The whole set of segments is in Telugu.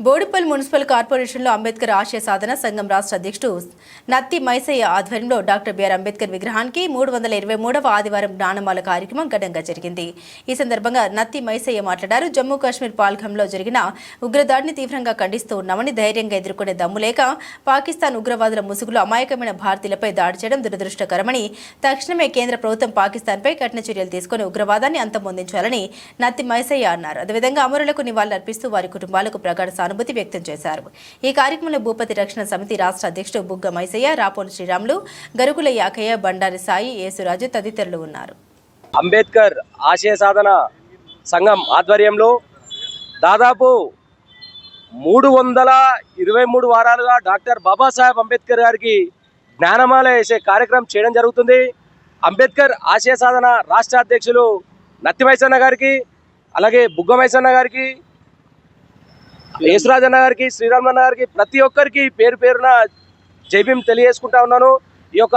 బోడిపల్లి మున్సిపల్ కార్పొరేషన్లో అంబేద్కర్ ఆశయ సాధన సంఘం రాష్ట్ర అధ్యక్షుడు నత్తి మైసయ్య ఆధ్వర్యంలో డాక్టర్ బిఆర్ అంబేద్కర్ విగ్రహానికి మూడు వందల ఇరవై మూడవ ఆదివారం జ్ఞానమాల కార్యక్రమం ఘనంగా జరిగింది. ఈ సందర్భంగా నత్తి మైసయ్య మాట్లాడారు. జమ్మూ కాశ్మీర్ పాల్గంలో జరిగిన ఉగ్రదాడిని తీవ్రంగా ఖండిస్తూ ఉన్నామని ధైర్యంగా ఎదుర్కొనే దమ్ము లేక పాకిస్తాన్ ఉగ్రవాదుల ముసుగులో అమాయకమైన భారతీయులపై దాడి చేయడం దురదృష్టకరమని తక్షణమే కేంద్ర ప్రభుత్వం పాకిస్తాన్పై కఠిన చర్యలు తీసుకుని ఉగ్రవాదాన్ని అంతమొందించాలని నత్తి మైసయ్య అన్నారు. అదేవిధంగా అమరులకు నివాళులర్పిస్తూ వారి కుటుంబాలకు ప్రగాఢ సానుభూతి వ్యక్తం చేశారు. ఈ కార్యక్రమంలో భూపతి రక్షణ సమితి రాష్ట్ర అధ్యక్షుడు బుగ్గ మైసయ్య రాపోలు శ్రీరాములు గరుకుల యాకయ్య బండారి సాయి యేసురాజు తదితరులు ఉన్నారు. అంబేద్కర్ ఆశయ సాధన సంఘం ఆధ్వర్యంలో దాదాపు మూడు వందల ఇరవై మూడు వారాలుగా డాక్టర్ బాబాసాహెబ్ అంబేద్కర్ గారికి జ్ఞానమాల వేసే కార్యక్రమం చేయడం జరుగుతుంది. అంబేద్కర్ ఆశయ సాధన రాష్ట్ర అధ్యక్షులు నత్తిమైసన్న గారికి అలాగే బుగ్గ మైసన్న గారికి యేసురాజన్న గారికి శ్రీరామన్న గారికి ప్రతి ఒక్కరికి పేరు పేరున జైభీం తెలియజేసుకుంటా ఉన్నాను. ఈ యొక్క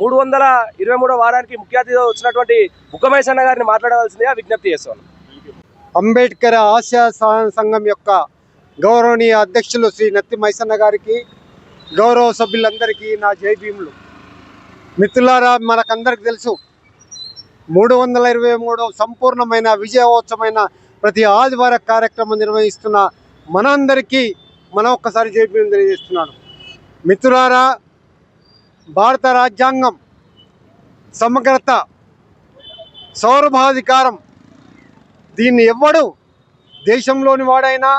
మూడు వందల ఇరవై మూడో వారానికి ముఖ్య అతిథిగా వచ్చినటువంటి బుగ్గమైసన్న గారిని మాట్లాడవలసిందిగా విజ్ఞప్తి చేస్తాను అంబేద్కర్ ఆసియా సంఘం యొక్క గౌరవనీయ అధ్యక్షులు శ్రీ నత్తి మైసన్న గారికి గౌరవ సభ్యులందరికీ నా జై భీములు. మిత్రులారా మనకందరికి తెలుసు మూడు వందల ఇరవై మూడు సంపూర్ణమైన విజయోత్సవమైన ప్రతి ఆదివార కార్యక్రమం నిర్వహిస్తున్న మనందరికీ మనం ఒక్కసారి జై భీములు తెలియజేస్తున్నాను. మిత్రులారా భారత రాజ్యాంగం సమగ్రత సౌరభాధికారం దీన్ని ఎవ్వడు దేశంలోని వాడైనా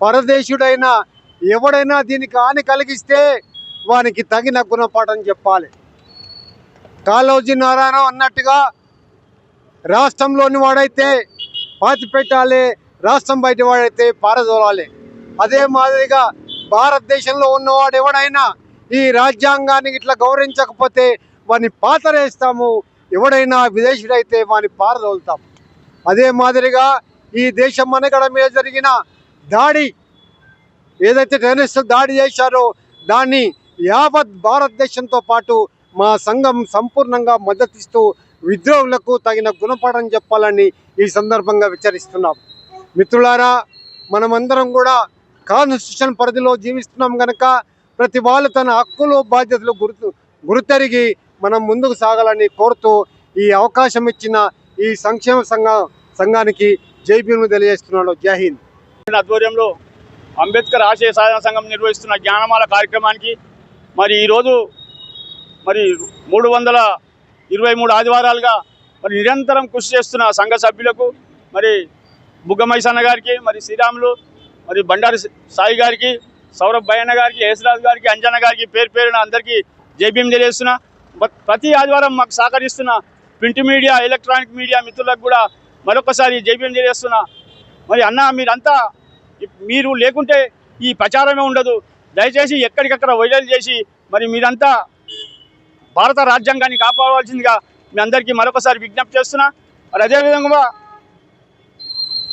పరదేశుడైనా ఎవడైనా దీనికి హాని కలిగిస్తే వానికి తగిన గుణపాఠం చెప్పాలి. కాళోజీ నారాయణ అన్నట్టుగా రాష్ట్రంలోని వాడైతే పాతి పెట్టాలి రాష్ట్రం బయట వాడైతే పారదోలాలి. అదే మాదిరిగా భారతదేశంలో ఉన్నవాడు ఎవడైనా ఈ రాజ్యాంగాన్ని ఇట్లా గౌరవించకపోతే వాడిని పాతరేస్తాము. ఎవడైనా విదేశీయుడైతే వాడిని పారదోలుతాము అదే మాదిరిగా ఈ దేశం మనగడ మీద జరిగిన దాడి ఏదైతే టెర్రరిస్టులు దాడి చేశారో దాన్ని యావత్ భారతదేశంతో పాటు మా సంఘం సంపూర్ణంగా మద్దతిస్తూ విద్రోహులకు తగిన గుణపాఠం చెప్పాలని ఈ సందర్భంగా విచారిస్తున్నాం. మిత్రులారా మనమందరం కూడా కాన్స్టిట్యూషన్ పరిధిలో జీవిస్తున్నాం కనుక ప్రతి వాళ్ళు తన హక్కులు బాధ్యతలు గుర్తు గుర్తెరిగి మనం ముందుకు సాగాలని కోరుతూ ఈ అవకాశం ఇచ్చిన ఈ సంక్షేమ సంఘ సంఘానికి జైబీను తెలియజేస్తున్నాడు. జై హింద్. ఆధ్వర్యంలో అంబేద్కర్ ఆశయ సాధన సంఘం నిర్వహిస్తున్న జ్ఞానమాల కార్యక్రమానికి మరి ఈరోజు మరి మూడు వందల ఇరవై మూడు ఆదివారాలుగా మరి నిరంతరం కృషి చేస్తున్న సంఘ సభ్యులకు మరి బుగ్గమైసన్న గారికి మరి శ్రీరాములు మరి బండారు సాయి గారికి సౌరభ్ భయన్న గారికి యేసురాజు గారికి అంజన్న గారికి పేరు పేరున అందరికీ జైభీం తెలియజేస్తున్నా. ప్రతి ఆదివారం మాకు సహకరిస్తున్న ప్రింట్ మీడియా ఎలక్ట్రానిక్ మీడియా మిత్రులకు కూడా మరొకసారి జైభీం తెలియజేస్తున్నా. మరి అన్న మీరంతా మీరు లేకుంటే ఈ ప్రచారమే ఉండదు. దయచేసి ఎక్కడికక్కడ వైరల్ చేసి మరి మీరంతా భారత రాజ్యాంగాన్ని కాపాడవలసిందిగా మీ అందరికీ మరొకసారి విజ్ఞప్తి చేస్తున్నా. మరి అదేవిధంగా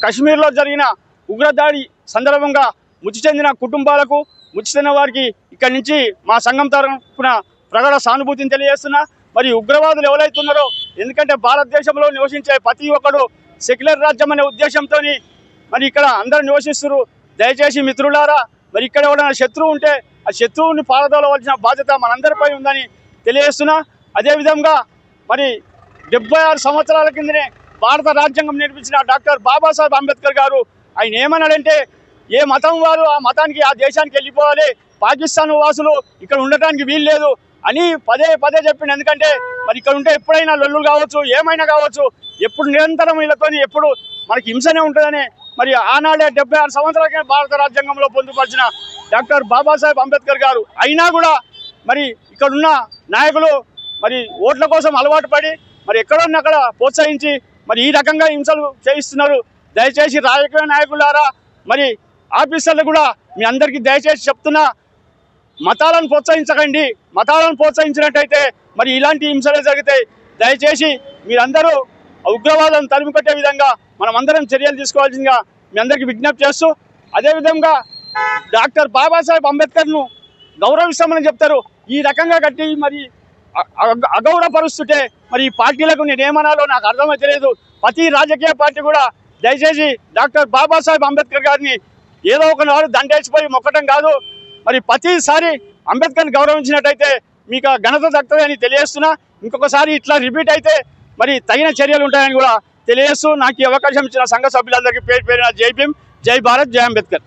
కశ్మీర్లో జరిగిన ఉగ్రదాడి సందర్భంగా మృతి చెందిన కుటుంబాలకు మృతి చెందిన వారికి ఇక్కడి నుంచి మా సంఘం తరఫున ప్రగాఢ సానుభూతిని తెలియజేస్తున్నా. మరి ఉగ్రవాదులు ఎవరైతున్నారో ఎందుకంటే భారతదేశంలో నివసించే ప్రతి ఒక్కడు సెక్యులర్ రాజ్యం అనే ఉద్దేశంతో మరి ఇక్కడ అందరూ నివసిస్తున్నారు. దయచేసి మిత్రులారా మరి ఇక్కడ ఎవరైనా శత్రువు ఉంటే ఆ శత్రువుని పారదోలవలసిన బాధ్యత మనందరిపై ఉందని తెలియజేస్తున్నా. అదేవిధంగా మరి డెబ్బై ఆరు సంవత్సరాల కిందనే భారత రాజ్యాంగం నిర్మించిన డాక్టర్ బాబాసాహెబ్ అంబేద్కర్ గారు ఆయన ఏమన్నాడంటే ఏ మతం వారు ఆ మతానికి ఆ దేశానికి వెళ్ళిపోవాలి పాకిస్తాన్ వాసులు ఇక్కడ ఉండటానికి వీలు లేదు అని పదే పదే చెప్పింది ఎందుకంటే మరి ఇక్కడ ఉంటే ఎప్పుడైనా లొల్లులు కావచ్చు ఏమైనా కావచ్చు ఎప్పుడు నిరంతరం వీళ్ళతో ఎప్పుడు మనకి హింసనే ఉంటుందని మరి ఆనాడే డెబ్బై ఆరు సంవత్సరాలకే భారత రాజ్యాంగంలో పొందుపరిచిన డాక్టర్ బాబాసాహెబ్ అంబేద్కర్ గారు. అయినా కూడా మరి ఇక్కడున్న నాయకులు మరి ఓట్ల కోసం అలవాటు పడి మరి ఎక్కడన్నా అక్కడ ప్రోత్సహించి మరి ఈ రకంగా హింసలు చేయిస్తున్నారు. దయచేసి రాజకీయ నాయకులారా మరి ఆఫీసర్లు కూడా మీ అందరికీ దయచేసి చెప్తున్నా మతాలను ప్రోత్సహించకండి. మతాలను ప్రోత్సహించినట్టయితే మరి ఇలాంటి హింసలు జరుగుతాయి దయచేసి మీరందరూ ఉగ్రవాదం తరిమి కొట్టే విధంగా మనం అందరం చర్యలు తీసుకోవాల్సిందిగా మీ అందరికీ విజ్ఞప్తి చేస్తూ అదేవిధంగా డాక్టర్ బాబాసాహెబ్ అంబేద్కర్ను గౌరవిస్తామని చెప్తారు. ఈ రకంగా కట్టి మరి అగ- అగౌరవపరుస్తుంటే మరి ఈ పార్టీలకు నేను నాకు అర్థమవుతలేదు ప్రతి రాజకీయ పార్టీ కూడా దయచేసి డాక్టర్ బాబాసాహెబ్ అంబేద్కర్ గారిని ఏదో ఒక నాడు దండేసిపోయి మొక్కటం కాదు. మరి ప్రతిసారి అంబేద్కర్ని గౌరవించినట్టయితే మీకు ఘనత దక్కుతుంది తెలియజేస్తున్నా. ఇంకొకసారి ఇట్లా రిపీట్ అయితే మరి తగిన చర్యలు ఉంటాయని కూడా తెలియజేస్తూ నాకు ఈ అవకాశం ఇచ్చిన సంఘ సభ్యులందరికీ పేరు పేరున జై భీమ్ జై భారత్ జై అంబేద్కర్.